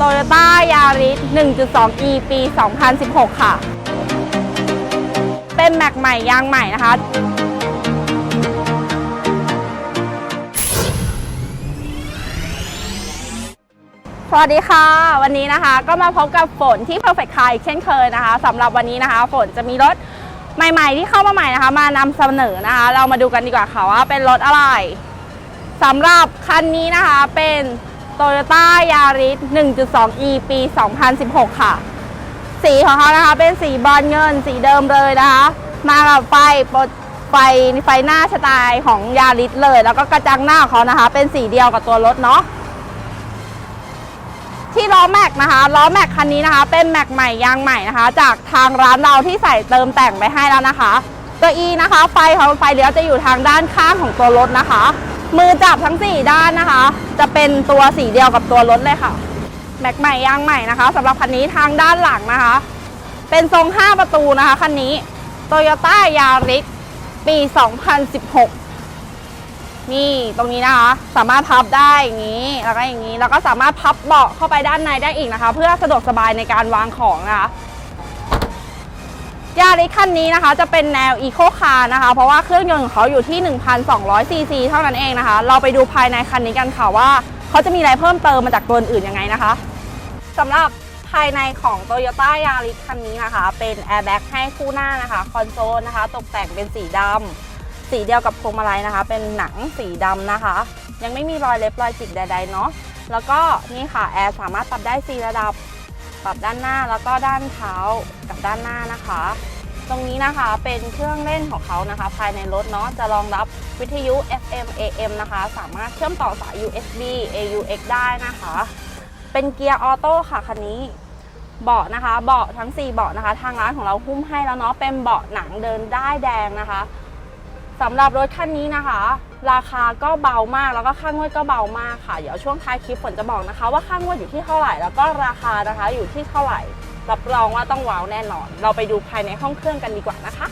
Toyota Yaris 1.2e ปี 2016 ค่ะ เป็นแม็กใหม่ยางใหม่นะคะ สวัสดีค่ะ วันนี้นะคะก็มาพบกับฝนที่ Perfect Car อีกเช่นเคยนะคะสำหรับวันนี้นะคะ ฝนจะมีรถใหม่ ๆ ที่เข้ามาใหม่นะคะ มานำเสนอนะคะ เรามาดูกันดีกว่าค่ะว่าเป็นรถอะไรสำหรับคันนี้นะคะเป็น Toyota Yaris 1.2e ปี 2016 ค่ะ สีของเขานะคะ เป็นสีบอลเงิน สีเดิมเลยนะคะ มากับไฟปรไฟไฟหน้าสไตล์ของยาริสเลย แล้วก็กระจังหน้าเขานะคะ เป็นสีเดียวกับตัวรถเนาะที่ล้อแม็กนะคะล้อแม็กคันนี้นะคะ เป็นแม็กใหม่ยางใหม่นะคะ จากทางร้านเราที่ใส่เติมแต่งไปให้แล้วนะคะ ตัว E นะคะ ไฟของไฟเลี้ยวจะอยู่ทางด้านข้างของตัวรถนะคะ มือจับทั้ง 4 ด้านนะคะ จะเป็นตัวสีเดียวกับตัวรถเลยค่ะ แม็กใหม่ยางใหม่นะคะสำหรับคันนี้ทางด้านหลังนะคะ เป็นทรง 5 ประตูนะคะคันนี้ Toyota Yaris ปี 2016 นี่ตรงนี้นะคะ สามารถพับได้อย่างนี้แล้วก็อย่างนี้ แล้วก็สามารถพับเบาะเข้าไปด้านในได้อีกนะคะ เพื่อสะดวกสบายในการวางของนะคะ ยาริสคันนี้นะคะจะเป็นแนวอีโคคาร์นะคะ เพราะว่าเครื่องยนต์ของเขาอยู่ที่1,200ซีซีเท่านั้นเองนะคะ เราไปดูภายในคันนี้กันค่ะว่า เขาจะมีอะไรเพิ่มเติมมาจากตัวอื่นยังไงนะคะสำหรับภายในของ Toyota Yaris คันนี้นะคะ เป็นแอร์แบ็กให้คู่หน้านะคะคอนโซลนะคะ ตกแต่งเป็นสีดำสีเดียวกับพวงมาลัยนะคะ เป็นหนังสีดำนะคะ ยังไม่มีรอยเล็บรอยจิกใดๆเนาะแล้วก็นี่ค่ะแอร์สามารถปรับได้4ระดับ ปรับด้านหน้าแล้วก็ด้านเท้ากับด้านหน้านะคะ ตรงนี้นะคะเป็นเครื่องเล่นของเขานะคะ ภายในรถเนาะจะรองรับวิทยุ FM AM นะคะ สามารถเชื่อมต่อสาย USB AUX ได้นะคะ เป็นเกียร์ออโต้ค่ะคันนี้เบาะนะคะเบาะทั้ง 4 เบาะนะคะ ทางร้านของเราหุ้มให้แล้วเนาะเป็นเบาะหนังเดินได้แดงนะคะ สำหรับรถคันนี้นะคะ ราคาก็เบามากแล้วก็ค่างวดก็เบามากค่ะ เดี๋ยวช่วงท้ายคลิปฝนจะบอกนะคะ ว่าค่างวดอยู่ที่เท่าไหร่ แล้วก็ราคานะคะอยู่ที่เท่าไหร่ รับรองว่าต้องว้าวแน่นอน เราไปดูภายในห้องเครื่องกันดีกว่านะคะ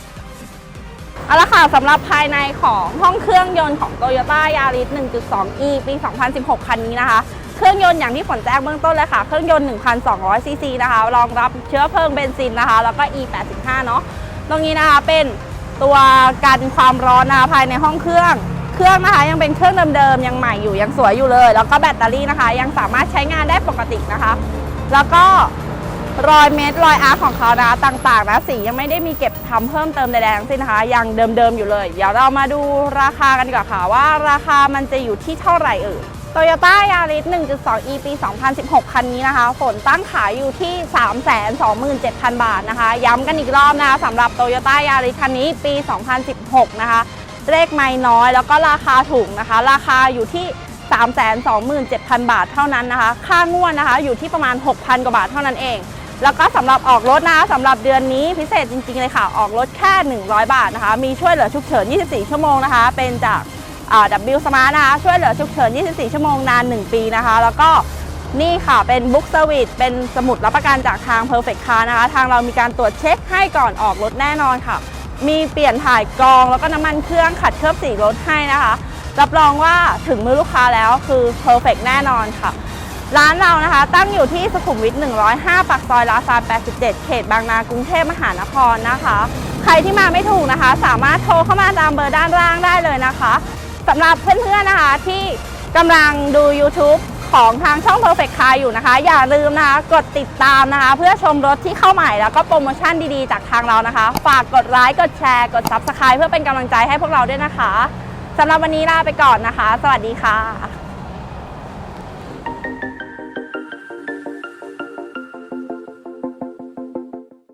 เอาละค่ะสำหรับภายในของห้องเครื่องยนต์ของ Toyota Yaris 1.2e ปี 2016 คันนี้นะคะ เครื่องยนต์อย่างที่ฝนแจ้งเบื้องต้นเลยค่ะ เครื่องยนต์1,200ซีซีนะคะ รองรับเชื้อเพลิงเบนซินนะคะ แล้วก็ E85 เนาะตรงนี้นะคะเป็น ตัวกันความร้อนนะคะภายในห้องเครื่อง เครื่องนะคะยังเป็นเครื่องเดิมๆยังใหม่อยู่ยังสวยอยู่เลย แล้วก็แบตเตอรี่นะคะ ยังสามารถใช้งานได้ปกตินะคะ แล้วก็รอยเม็ดรอยอาร์ของเขานะต่างๆนะสียังไม่ได้มีเก็บทำเพิ่มเติมใดๆทั้งสิ้นนะคะยังเดิมๆอยู่เลย เดี๋ยวเรามาดูราคากันดีกว่าค่ะว่าราคามันจะอยู่ที่เท่าไหร่เอ่ย Toyota Yaris 1.2e ปี 2016 คันนี้นะคะ ฝนตั้งขายอยู่ที่ 327,000 บาทนะคะ ย้ำกันอีกรอบนะคะสำหรับ Toyota Yaris คันนี้ปี 2016 นะคะ เลขไม่น้อยแล้วก็ราคาถูกนะคะ ราคาอยู่ที่ 327,000 บาทเท่านั้นนะคะ ค่างวดนะคะอยู่ที่ประมาณ 6,000 กว่าบาทเท่านั้นเอง แล้วก็สำหรับออกรถนะคะสำหรับเดือนนี้พิเศษจริงๆเลยค่ะ ออกรถแค่ 100 บาทนะคะ มีช่วยเหลือฉุกเฉิน 24 ชั่วโมงนะคะ เป็นจาก W Smart นะคะช่วยเหลือฉุกเฉิน 24 ชั่วโมงนาน 1 ปีนะคะ แล้วก็นี่ค่ะเป็นบุ๊กเซอร์วิสเป็นสมุดรับประกันจากทาง Perfect Car นะคะ ทางเรามีการตรวจเช็คให้ก่อนออกรถแน่นอนค่ะ มีเปลี่ยนถ่ายกรองแล้วก็น้ำมันเครื่องขัดเคลือบสีรถให้นะคะ รับรองว่าถึงมือลูกค้าแล้วคือ Perfect แน่นอนค่ะ ร้านเรานะคะ ตั้งอยู่ที่สุขุมวิท 105 ปากซอยลาซาน87 เขตบางนากรุงเทพมหานครนะคะ ใครที่มาไม่ถูกนะคะ สามารถโทรเข้ามาตามเบอร์ด้านล่างได้เลยนะคะ สำหรับเพื่อนๆนะคะที่กำลังดู YouTube ของทางช่อง Perfect Car อยู่นะคะ อย่าลืมนะคะ กดติดตามนะคะ เพื่อชมรถที่เข้าใหม่แล้วก็โปรโมชั่นดีๆ จากทางเรานะคะ ฝากกดไลค์กดแชร์กด Subscribe เพื่อเป็นกำลังใจให้พวกเราด้วยนะคะสำหรับวันนี้ลาไปก่อนนะคะ สวัสดีค่ะ